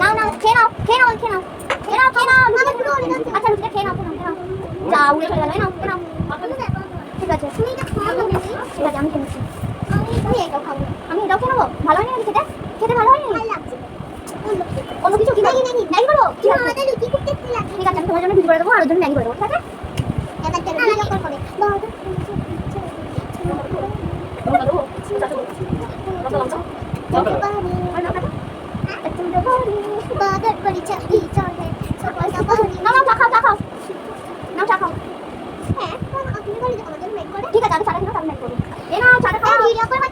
নাও নাও খেয়ে নাও খেয়ে নাও খেয়ে নাও খেয়ে নাও খেয়ে নাও আচ্ছা রুটিটা খেয়ে নাও খেয়ে নাও খেয়ে নাও যা উড়ে চলে গেল এই নাও খেয়ে নাও ঠিক আছে ঠিক আছে আমি খেয়ে নিচ্ছি আমি এটাও খাব আমি এটাও খেয়ে নেব ভালো হয়নি নাকি খেতে খেতে ভালো হয়নি অন্য কিছু কি ম্যাগি ম্যাগি ম্যাগি করব ঠিক আছে আমাদের লুচি খুব টেস্টি লাগে ঠিক আছে আমি তোমার জন্য ভিডিও করে দেবো আর ওর জন্য ম্যাগি করে দেবো ঠিক আছে এবার চলো ভিডিও কল হবে বাদর পরি চাকরি চলে সবাই সবাই নাও চা খাও চা খাও নাও চা খাও হ্যাঁ করে করে ঠিক আছে আমি খেলাম আমি মেক করব এ নাও চাটা খাও ভিডিও করে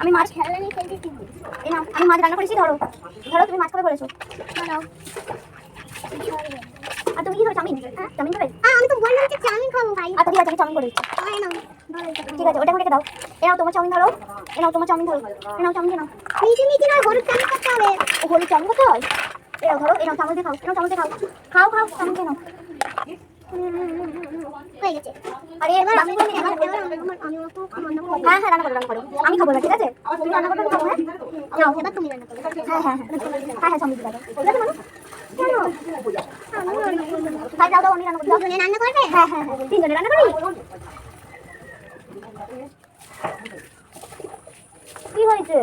আমি মাছ খেলা নিয়ে খেলতেছি এই নাও আমি মাছ রান্না করেছি ধরো ধরো তুমি মাছ করে বলেছ নাও আর তুমি কি খাবে চাউমিন হ্যাঁ চাউমিন খাবে আমি তো বললাম যে চাউমিন খাব ভাই আচ্ছা ঠিক আছে আমি চাউমিন করে দিচ্ছি ঠিক আছে ওটা রেখে দাও এ নাও তোমার চাউমিন ধরো। এ নাও তোমার চাউমিন ধরো। এ নাও চাউমিন নাও। মিটি মিটি নয় হলুদ চাউমিন করতে হবে ও হলুদ চাউমিন করতে হয় এ নাও ধরো এ নাও চামচ দিয়ে খাও এ নাও চামচ দিয়ে খাও। খাও খাও চামচ দিয়ে নাও। হয়ে গেছে। আরে এবার আমি হ্যাঁ হ্যাঁ রান্না করো রান্না করো। আমি খাব না ঠিক আছে? তুমি রান্না করবে আমি খাব হ্যাঁ? নাও এবার তুমি রান্না করো। হ্যাঁ হ্যাঁ হ্যাঁ। হ্যাঁ হ্যাঁ দাদা ঠিক আছে মানুষ কেন যাও দাও আমি রান্না করব রান্না করবে? হ্যাঁ হ্যাঁ হ্যাঁ। তিনজনে রান্না করি? হয়েছে